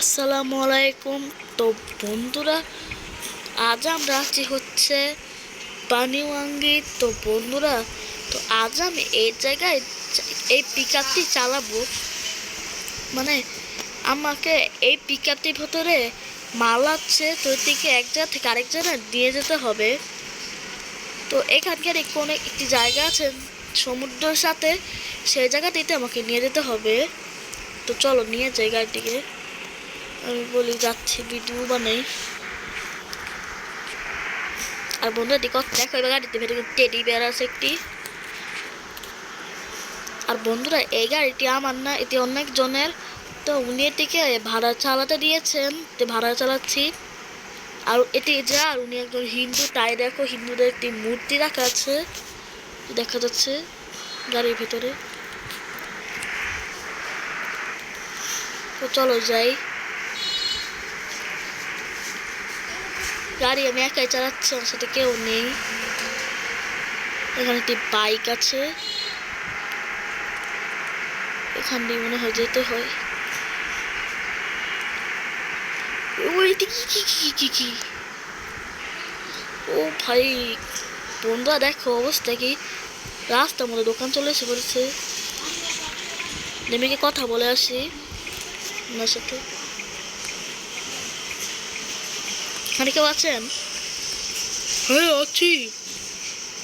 আসসালামু আলাইকুম। তো বন্ধুরা, আজ আমরা আছি হচ্ছে পানিওয়াঙ্গি তো বন্ধুরা, তো আজ আমি এই জায়গায় এই পিক আপটি চালাবো। মানে আমাকে এই পিক আপটির ভেতরে মাল আছে, তো এটিকে এক জায়গা থেকে আরেক জায়গায় দিয়ে যেতে হবে। তো এখানকার কোনো একটি জায়গা আছে, সমুদ্রের সাথে। সেই জায়গাটিতে আমাকে নিয়ে যেতে হবে। তো চলো, নিয়ে যাই গাড়িটিকে। আমি বলি যাচ্ছি, ভিডিও বানাই। আর বন্ধুরা দিকে দেখো এবার গাড়িতে ভেতরে টেডি বেয়ার আছে একটি। আর বন্ধুরা, এই গাড়িটি আমার না, এটি অনেক জনের তো উনি এটিকে ভাড়া চালাতে দিয়েছেন, তো ভাড়া চালাচ্ছি। আর এটি যা, আর উনি একজন হিন্দু, তাই দেখো, হিন্দুদের একটি মূর্তি রাখা আছে। দেখা যাচ্ছে গাড়ির ভেতরে। তো চলো যাই। গাড়ি, আমি একাই চালাচ্ছি আমার সাথে কেউ নেই। এখানে একটি বাইক আছে। এখান দিয়ে মনে হয় যেতে হয়। ওইটি কি কি কি কি কি? ও ভাই, বন্ধুরা, দেখো অবস্থা কি। রাস্তার মধ্যে দোকান চলে এসে পড়েছে। নেমে কথা বলে আসি। ওনার সাথে। এখানে কেউ আছেন? হ্যাঁ আছি।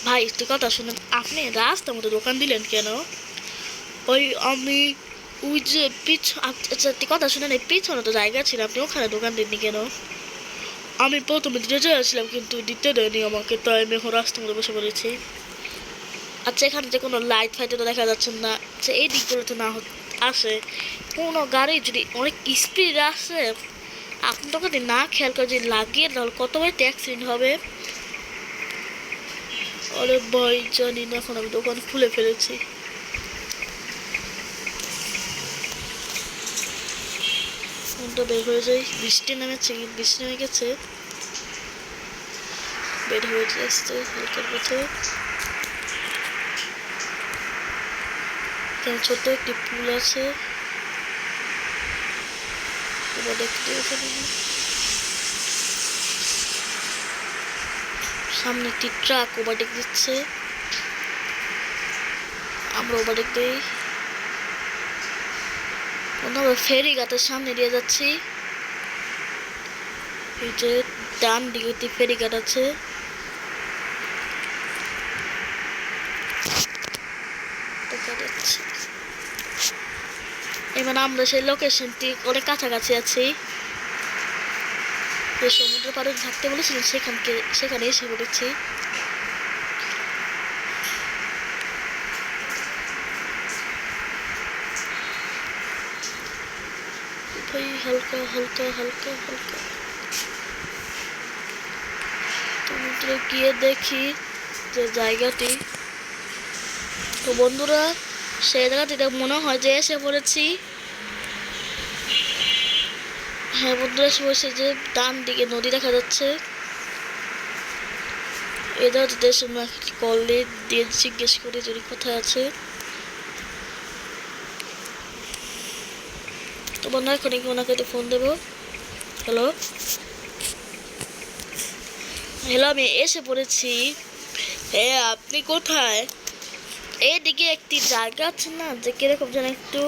ভাই একটু কথা শুনেন। আপনি রাস্তার মতো দোকান দিলেন কেন? ওই আমি ওই যে পিছ আচ্ছা একটি কথা শুনেন এই পিছনে তো জায়গা ছিল আপনি ওখানে দোকান দিননি কেন? আমি প্রথমে দিতে চেয়েছিলাম কিন্তু দিতে দেয়নি আমাকে তাই আমি এখন রাস্তার মতো বসে পড়েছি। আচ্ছা এখানে যে কোনো লাইট ফাইটে তো দেখা যাচ্ছে না। আচ্ছা এই দিকগুলো তো না আসে। কোনো গাড়ি যদি অনেক স্পিড আসে আপনি তো যদি না খেয়াল করে যদি লাগিয়ে তাহলে কত বড় অ্যাক্সিডেন্ট হবে? আরে ভাই, জানি না এখন আমি দোকান খুলে ফেলেছি। ফোনটা বের হয়ে যাই বৃষ্টি নেমেছে বৃষ্টি নেমে গেছে? বের হয়ে যায় আসতে, হালকার পথে। ছোট্ট একটি পুল আছে। এবার দেখতে সামনে একটি ট্রাক ওভারটেক দিচ্ছে। আমরা ওভারটেক দিই। আমরা ফেরি গাতের সামনে দিয়ে যাচ্ছি। এই যে ডান দিকে একটি ফেরি গাট আছে দেখা যাচ্ছে এবার আমরা সেই লোকেশনটি অনেক কাছাকাছি আছি। সমুদ্র পাড়ে থাকতে বলেছিলেন সেখানকে সেখানে এসে পড়েছি। হালকা হালকা হালকা হালকা। সমুদ্রে গিয়ে দেখি যে জায়গাটি। তো বন্ধুরা, সেই জায়গাটিতে মনে হয় যে এসে পড়েছি। হ্যাঁ বন্ধুরা পড়েছে যে ডান দিকে নদী দেখা যাচ্ছে। এদের দেশে কলে দিয়ে জিজ্ঞেস করে যদি কোথায় আছে। তো বন্ধুরা, এখন ওনাকে একটু ফোন দেবো। হ্যালো হ্যালো আমি এসে পড়েছি। হ্যাঁ আপনি কোথায়? এইদিকে একটি জায়গা আছে না, যে কীরকম যেন একটু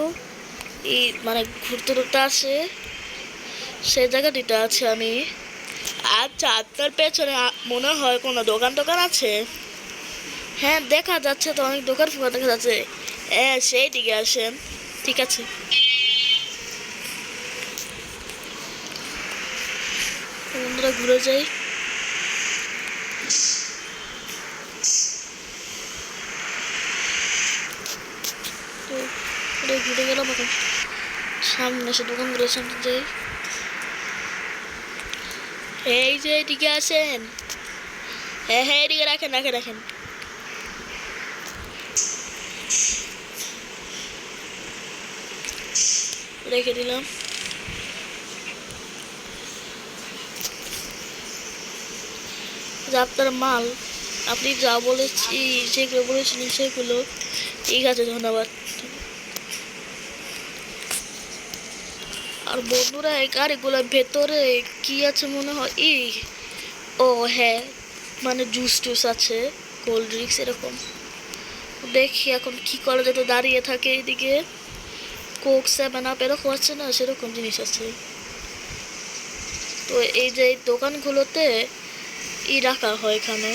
এই মানে ঘুরতে ঘুরতে আসে। সেই জায়গাটিতে আছে আমি। আচ্ছা আপনার পেছনে মনে হয় কোনো দোকান টোকান আছে? হ্যাঁ দেখা যাচ্ছে তো, অনেক দোকান ফোকান দেখা যাচ্ছে। হ্যাঁ সেই দিকে আসেন। ঠিক আছে। বন্ধুরা, ঘুরে যাই। ঘুরে গেলাম এখন। সামনে সে দোকানগুলোর সামনে যাই। এই যে এদিকে আসেন। হ্যাঁ হ্যাঁ এদিকে রাখেন রাখেন রাখেন। রেখে দিলাম। আপনার মাল, আপনি যা বলেছি, যেগুলো বলেছিলেন সেগুলো ঠিক আছে ধন্যবাদ আর বন্ধুরা, এই গাড়িগুলোর ভেতরে কি আছে মনে হয়? ই ও হ্যাঁ মানে জুস টুস আছে কোল্ড ড্রিঙ্কস এরকম। দেখি এখন কি করা যেত দাঁড়িয়ে থাকে এদিকে কোক সেভেন আপ এরকম আছে না, সেরকম জিনিস আছে। তো এই যে এই দোকানগুলোতে ই রাখা হয় এখানে।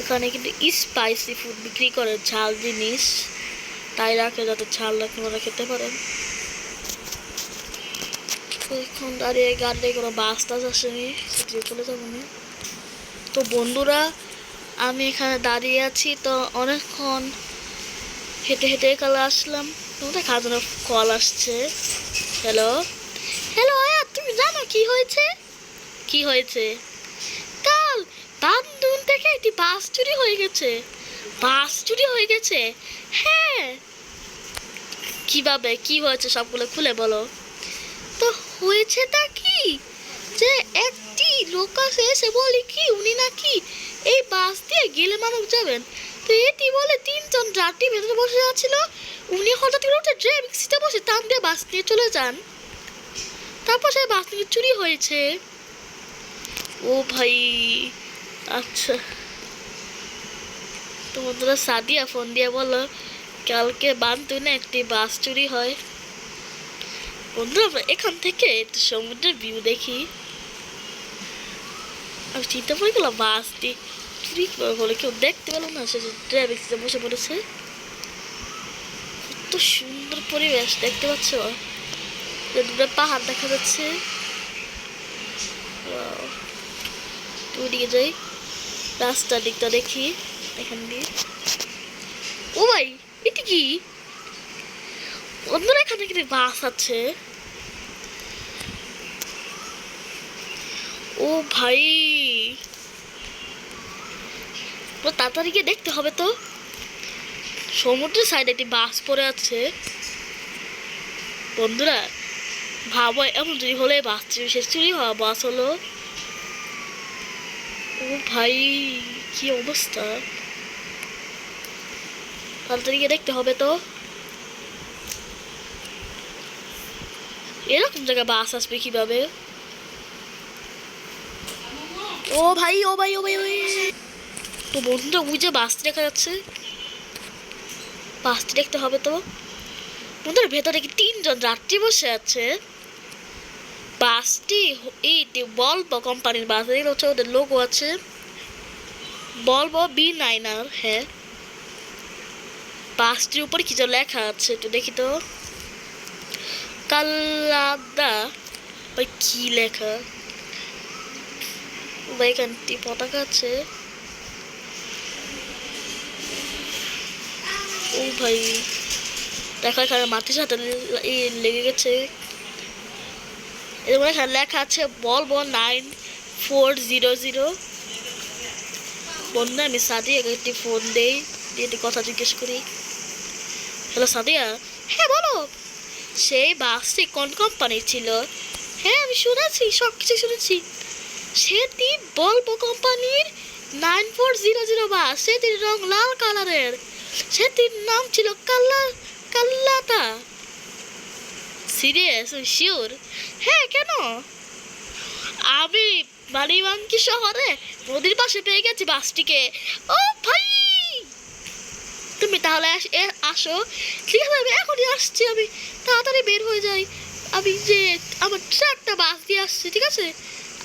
এখানে কিন্তু স্পাইসি ফুড বিক্রি করে, ঝাল জিনিস। তাই রাখে যাতে ঝাল রাখতে ওরা খেতে পারেন। তো দাঁড়িয়ে গাড়িতে কোনো বাস টাস আসেনি চলে যাব তো বন্ধুরা আমি এখানে দাঁড়িয়ে আছি তো অনেকক্ষণ হেঁটে হেঁটে এখানে আসলাম। তোমাদের খাজনা কল আসছে? হ্যালো হ্যালো আয়া তুমি জানো কি হয়েছে? কি হয়েছে? কাল বান্দুন থেকে একটি বাস চুরি হয়ে গেছে। বাস চুরি হয়ে গেছে? হ্যাঁ। কীভাবে কি হয়েছে সবগুলো খুলে বলো। তো হয়েছেটা কি? যে একটি লোক আছে এসে বলে, কি, উনি নাকি এই বাস দিয়ে গেলে মানুষ যাবেন? তো এটি বলে তিনজন যাত্রী ভেতরে বসে আছিল। উনি হঠাৎ করে উঠে ড্রাইভিং সিটে বসে টান দিয়ে বাস নিয়ে চলে যান। তারপর সেই বাস থেকে চুরি হয়েছে। ও ভাই আচ্ছা। তো বন্ধুরা, সাদিয়া ফোন দিয়ে বলল কালকে বান্ধুনে একটি বাস চুরি হয়? বন্ধুরা এখান থেকে একটু সমুদ্রের ভিউ দেখি। আমি চিন্তা করে গেলাম বাসটি চুরি হলে, কেউ দেখতে পেল না, সে ড্রাইভিং বসে পড়েছে। কত সুন্দর পরিবেশ, দেখতে পাচ্ছ? দুটো পাহাড় দেখা যাচ্ছে। ওইদিকে যাই রাস্তার দিকটা দেখি, এখান দিয়ে। ও ভাই, এটা কি? অন্যরা এখানে কিন্তু বাস আছে? ও ভাই। তো তাড়াতাড়ি গিয়ে দেখতে হবে তো। সমুদ্রের সাইডে একটি বাস পড়ে আছে। বন্ধুরা, ভাবো, এমন যদি হলে বাস চুরি শেষ চুরি হওয়া বাস হলো। ও ভাই, কি অবস্থা? তাড়াতাড়ি গিয়ে দেখতে হবে তো। এরকম জায়গায় বাস আসবে কীভাবে? ও ভাই ও ভাই ও ভাই ও ভাই। তো বন্ধুরা, ওই যে বাসটি দেখা যাচ্ছে। বাসটি দেখতে হবে তো। বন্ধুরা, ভেতরে কি তিনজন যাত্রী বসে আছে? বাসটি এই বলব কোম্পানির বাস। এগুলো হচ্ছে ওদের লোগো আছে। বলব বি নাইন আর হ্যাঁ। বাসটির উপরে কিছু লেখা আছে, একটু দেখি তো। কাল্লাদা ভাই, কি লেখা? এখানটি পতাকা আছে? ও ভাই দেখা এখানে মাটির সাথে লেগে গেছে। এরকম এখানে লেখা আছে, বল বল, নাইন, ফোর, জিরো জিরো। বন্ধু, আমি সাদিয়াকে একটি ফোন দেই, দিয়ে একটি কথা জিজ্ঞেস করি। হ্যালো, সাদিয়া? হ্যাঁ বলো। সেই বাসটি কোন কোম্পানির ছিল? হ্যাঁ আমি শুনেছি সব কিছু শুনেছি। সেটি বলব কোম্পানির nine four zero zero bus সেটির রং লাল কালারের। সেটির নাম ছিল কাল্লা কাল্লাটা সিরিয়াস শিওর হ্যাঁ কেন? আমি বালিবাঙ্কি শহরে নদীর পাশে পেয়ে গেছি বাসটিকে। ও ভাই! তুমি তাহলে আস- ঠিক আছে আমি এখনই আসছি আমি। তাড়াতাড়ি বের হয়ে যাই। আমি যে, আমার ট্রাকটা বাস দিয়ে আসছি, ঠিক আছে?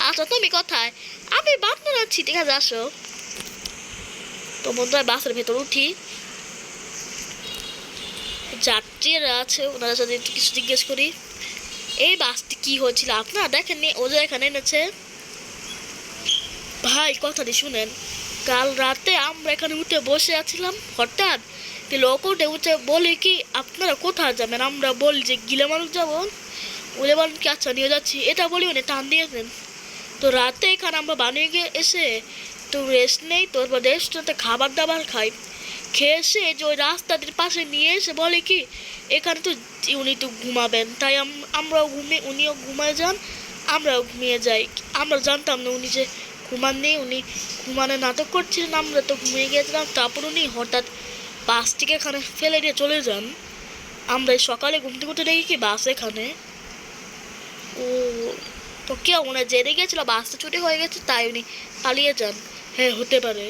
আচ্ছা তুমি কোথায়? আমি বাঁধতে যাচ্ছি ঠিক আছে, আসো। তো বন্ধুরা, বাসের ভেতর উঠি। যাত্রীরা আছে, ওনারা একটু কিছু জিজ্ঞেস করি। এই বাসটি কি হয়েছিল? আপনারা দেখেননি, ও যে এখানে এনেছে। ভাই, কথাটি শুনেন। কাল রাতে আমরা এখানে উঠে বসে আছিলাম, হঠাৎ লোক উঠে উঠে বলে কি, আপনারা কোথায় যাবেন? আমরা বলি যে গিলে মানুষ যাব। বলে বলেন কি আচ্ছা নিয়ে যাচ্ছি। এটা বলি উনি, টান দিয়েছেন। তো রাতে এখানে আমরা বানিয়ে গিয়ে এসে তো রেস্ট নেই তারপর রেস্টুরেন্টে খাবার দাবার খাই। খেয়ে এসে যে ওই রাস্তাটির পাশে নিয়ে এসে বলে কি, এখানে তো উনি তো ঘুমাবেন। তাই আম- আমরাও ঘুমিয়ে, উনিও ঘুমায় যান, আমরাও ঘুমিয়ে যাই। আমরা জানতাম না উনি যে ঘুমান নেই, উনি ঘুমানো নাটক করছিলেন, আমরা তো ঘুমিয়ে গিয়েছিলাম। তারপর উনি হঠাৎ বাসটিকে এখানে ফেলে দিয়ে চলে যান। আমরা সকালে ঘুমতে উঠে দেখি কি বাস এখানে। ও তো কেউ হয় জেনে গেছিল বাসটা চুরি হয়ে গেছে, তাই উনি পালিয়ে যান। হ্যাঁ হতে পারে।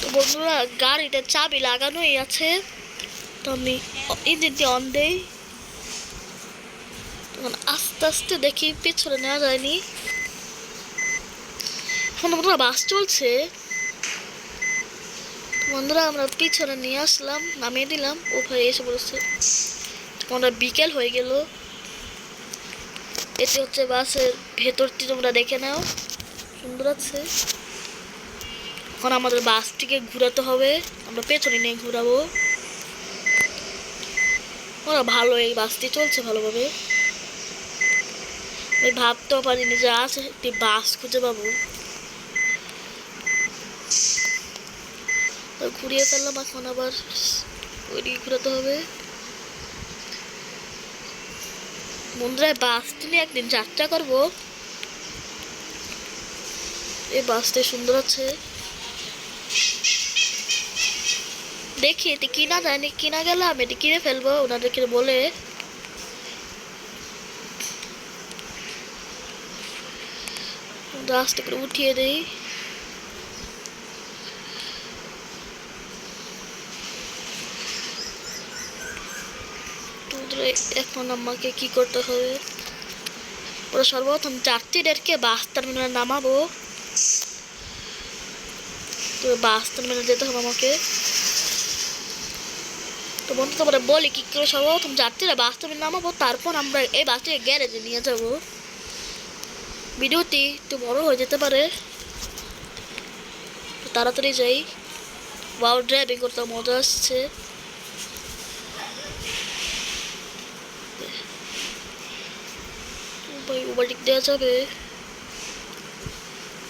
তো বন্ধুরা গাড়িটা চাবি লাগানোই আছে। তো আমি ইঞ্জিন দিয়ে অন দেই। তখন আস্তে আস্তে দেখি পিছনে নেওয়া যায়নি। এখন বন্ধুরা, বাস চলছে। বন্ধুরা, আমরা পিছনে নিয়ে আসলাম, নামিয়ে দিলাম ও ভাই এসে বলেছে আমরা বিকেল হয়ে গেল। এটি হচ্ছে বাসের ভেতরটি, তোমরা দেখে নাও। সুন্দর আছে। এখন আমাদের বাসটিকে ঘোরাতে হবে। আমরা পেছনে নিয়ে ঘুরাবো। ওরা ভালো, এই বাসটি চলছে ভালোভাবে। আমি ভাবতেও পারিনি যে আজ একটি বাস খুঁজে পাবো। ঘুরিয়ে ফেললাম, এখন আবার ওইদিকে ঘুরাতে হবে। বন্ধুরা বাসটি নিয়ে একদিন যাত্রা করব। এই বাসটি সুন্দর আছে। দেখি, এটি কিনা যায়নি কিনা গেলে আমি এটি কিনে ফেলব, ওনাদেরকে বলে। রাস্তা করে উঠিয়ে দেই। তো এখন আমাকে কি করতে হবে? ওরা সর্বপ্রথম যাত্রীদেরকে বাস টার্মিনালে নামাবো। তো বাস টার্মিনালে যেতে হবে আমাকে। তো বন্ধু, তোমরা বলি কি করে সর্বপ্রথম যাত্রীরা বাস টার্মিনালে নামাবো, তারপর আমরা এই বাসটিকে গ্যারেজে নিয়ে যাব। ভিডিওটি একটু বড় হয়ে যেতে পারে। তাড়াতাড়ি যাই। ওয়াও ড্রাইভিং করতে মজা আসছে। ভাই ওভারটেক দেওয়া যাবে।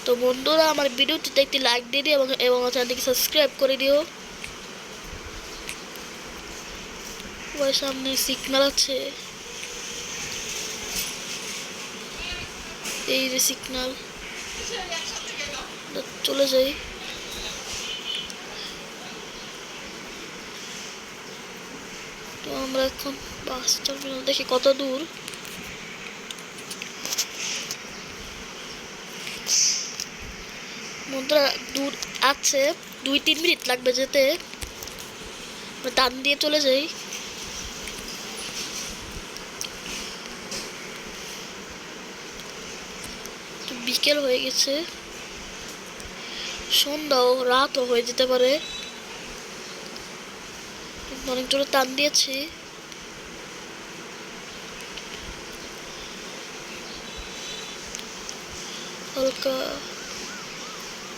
তো বন্ধুরা, আমার ভিডিওটিতে একটি লাইক দিয়ে দিও এবং এবং চ্যানেলটিকে সাবস্ক্রাইব করে দিও। ওই সামনে সিগন্যাল আছে। এই যে সিগন্যাল চলে যাই। তো আমরা এখন বাস টার্মিনাল দেখি কত দূর। বন্ধুরা, দূর আছে, দুই তিন মিনিট লাগবে যেতে। টান দিয়ে চলে যাই। বিকেল হয়ে গেছে। সন্ধ্যাও, রাতও হয়ে যেতে পারে। অনেক জোরে টান দিয়েছি। হালকা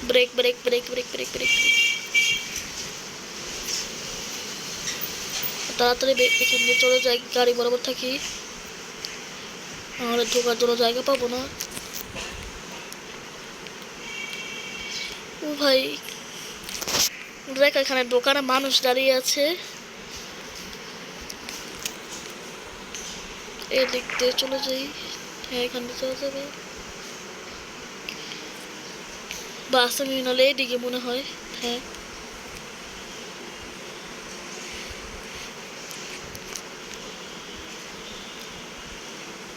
brake brake brake brake brake brake তাড়াতাড়ি এখান দিয়ে চলে যাই। গাড়ি বরাবর থাকি। নাহলে ঢোকার জন্য জায়গা পাবো না। ও ভাই। দেখ এখানে দোকানে মানুষ দাঁড়িয়ে আছে। এদিক দিয়ে চলে যাই। হ্যাঁ এখান দিয়ে চলে যাবে। বাস টার্মিনাল এইদিকে মনে হয়। হ্যাঁ।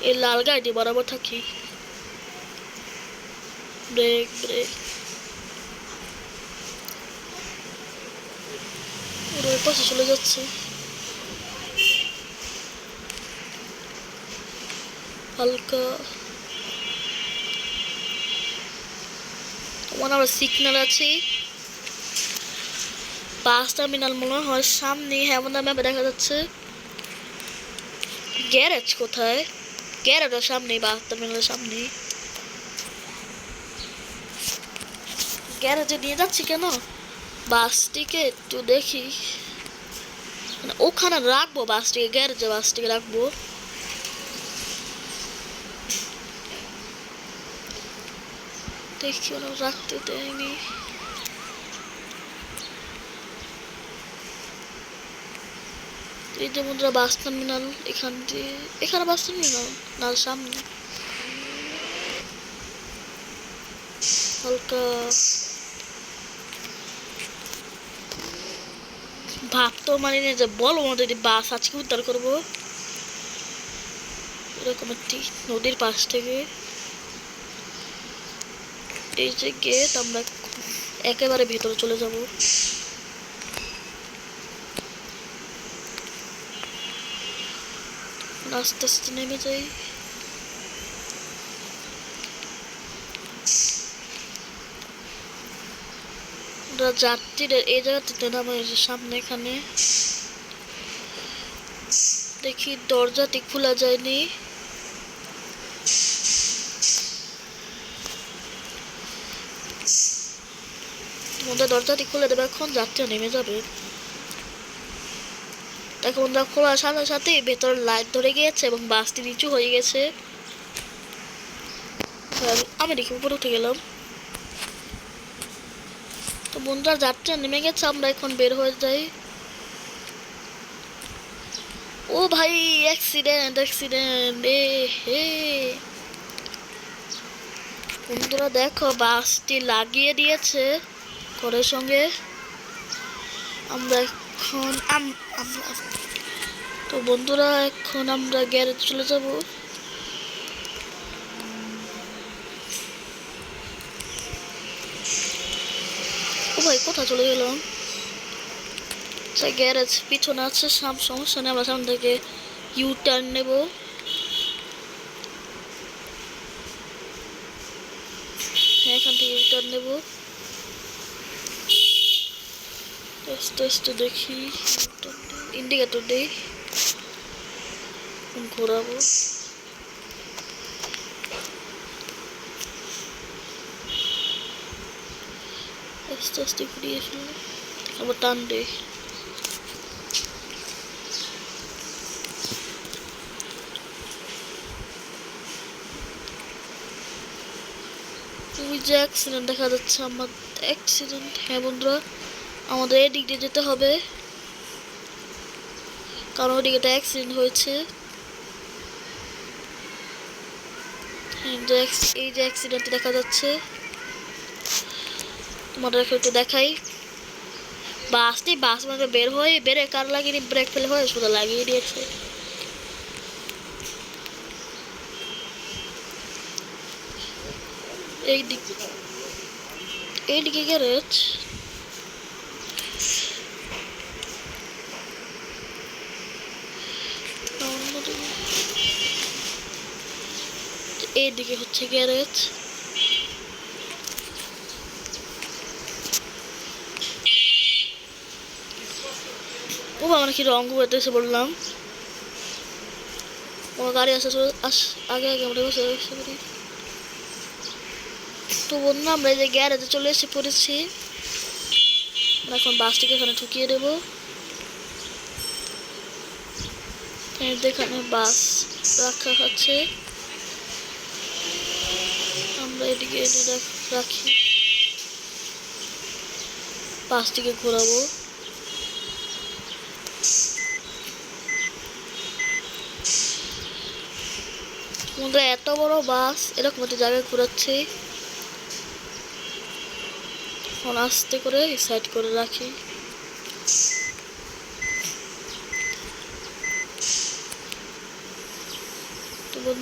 এই লাল গাড়িটি বরাবর থাকি। Brake brake. ওই পাশে চলে যাচ্ছে। হালকা তোমার আবার সিগন্যাল আছে। বাস টার্মিনাল মনে হয় সামনে হেমন ম্যাপে দেখা যাচ্ছে। গ্যারেজ কোথায়? গ্যারেজের সামনে বাস টার্মিনালের সামনে। গ্যারেজে নিয়ে যাচ্ছি কেন? বাসটিকে একটু দেখি। মানে ওখানে রাখব বাসটিকে গ্যারেজে বাসটিকে রাখব। দেখি ওরা রাখতে দেয়নি এই যে বন্ধুরা, বাস টার্মিনাল, এখান দিয়ে, এখানে বাস টার্মিনাল না সামনে। হালকা ভাবতেও মানি যে বলো যদি বাস আজকে উদ্ধার করব। এরকম একটি নদীর পাশ থেকে। যে গেট আমরা একেবারে ভেতরে চলে যাব। আস্তে আস্তে নেমে যাই। যাত্রীদের এই জায়গাটিতে নামে সামনে এখানে। দেখি দরজাটি খোলা যায়নি। বন্ধুরা দরজাটি খুলে দেবে এখন যাত্রীরা নেমে যাবে। দেখো বন্ধুরা, খোলার সাথে সাথে ভেতর লাইট ধরে গিয়েছে এবং বাসটি নিচু হয়ে গেছে। আমি দেখি উপরে উঠে গেলাম। তো বন্ধুরা যাত্রীরা নেমে গেছে, আমরা এখন বের হয়ে যাই। ও ভাই অ্যাক্সিডেন্ট অ্যাক্সিডেন্ট এ হে। বন্ধুরা, দেখো বাসটি লাগিয়ে দিয়েছে। করের সঙ্গে আমরা এখন আমরা তো বন্ধুরা, এখন আমরা গ্যারেজ চলে যাব। ও ভাই, কোথায় চলে গেলাম? সেই গ্যারেজ পিছনে আছে, সাম, সমস্যা নেই, আমরা সামনে থেকে ইউ টার্ন নেব। হ্যাঁ এখান থেকে ইউ টার্ন নেব। আস্তে আস্তে দেখি। ইন্ডিকেটর দিই। ঘোরাবো। আস্তে আস্তে ঘুরিয়ে ফেলব। আবার টান দিই। দেখা যাচ্ছে আমার। অ্যাক্সিডেন্ট হ্যাঁ বন্ধুরা। আমাদের এদিক দিয়ে যেতে হবে। কারণ ওদিকে একটা অ্যাক্সিডেন্ট হয়েছে। হ্যাঁ, এই যে অ্যাক্সিডেন্ট দেখা যাচ্ছে। তোমাদের একটু দেখাই। বাসটি বাস মানে বের হয়ে বেরে কার লাগিয়ে ব্রেক ফেল হয়ে শুধু লাগিয়ে দিয়েছে। এই দিক এইদিকে গ্যারেজ এইদিকে হচ্ছে গ্যারেজ। ও বাবা নাকি রঙ এসে বললাম। ও গাড়ি আসে আস আগে আগে আমরা বসে বসে পড়ি। তো বন্ধু, আমরা যে গ্যারেজে চলে এসে পড়েছি। আমরা এখন বাসটিকে এখানে ঠুকিয়ে দেবো এই যে এখানে বাস রাখা আছে। আমরা এদিকে রাখ- রাখি। বাসটিকে ঘোরাবো। বন্ধুরা এত বড় বাস, এরকম একটা জায়গায় ঘোরাচ্ছে। ফোন আস্তে করে সাইড করে রাখি।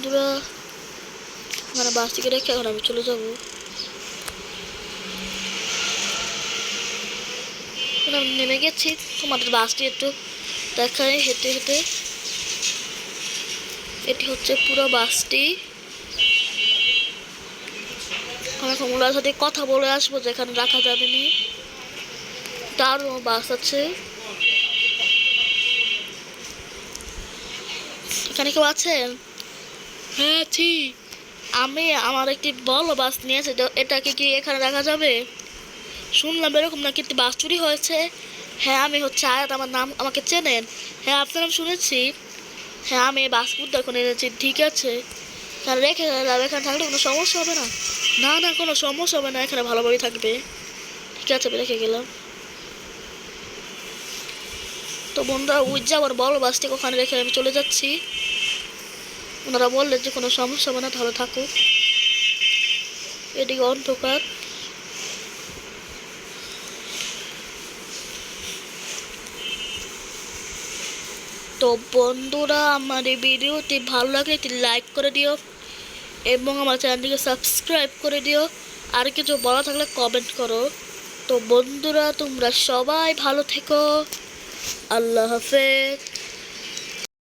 বন্ধুরা মানে বাসটিকে রেখে এখন আমি চলে যাব। আমি নেমে গেছি, তোমাদের বাসটি একটু দেখায় হেঁটে হেঁটে। এটি হচ্ছে পুরো বাসটি। ওনার সাথে কথা বলে আসব, যেখানে রাখা যাবে না। তারও বাস আছে। এখানে কেউ আছেন? হ্যাঁ আছি আমি আমার একটি বড় বাস নিয়েছে তো এটাকে কি এখানে রাখা যাবে? শুনলাম এরকম নাকি একটি বাস চুরি হয়েছে। হ্যাঁ আমি হচ্ছে আয়াত, আমার নাম আমাকে চেনেন। হ্যাঁ আপনার নাম শুনেছি। হ্যাঁ আমি বাস উদ্ধার করে এনেছি, ঠিক আছে। তাহলে রেখে গেলাম এখানে থাকলে কোনো সমস্যা হবে না। না না, কোনো সমস্যা হবে না, এখানে ভালোভাবেই থাকবে। ঠিক আছে, আমি রেখে গেলাম। তো বন্ধুরা উইজ যাওয়ার বড় বাসটি ওখানে রেখে আমি চলে যাচ্ছি। ওনারা বললেন যে, কোনো সমস্যা হবে না তাহলে থাকুক এদিকে অন্ধকার। তো বন্ধুরা, আমার এই ভিডিওটি ভালো লাগলে একটি লাইক করে দিও এবং আমার চ্যানেলটিকে সাবস্ক্রাইব করে দিও। আর কিছু বলা থাকলে কমেন্ট করো। তো বন্ধুরা, তোমরা সবাই ভালো থেকো। আল্লাহ হাফেজ।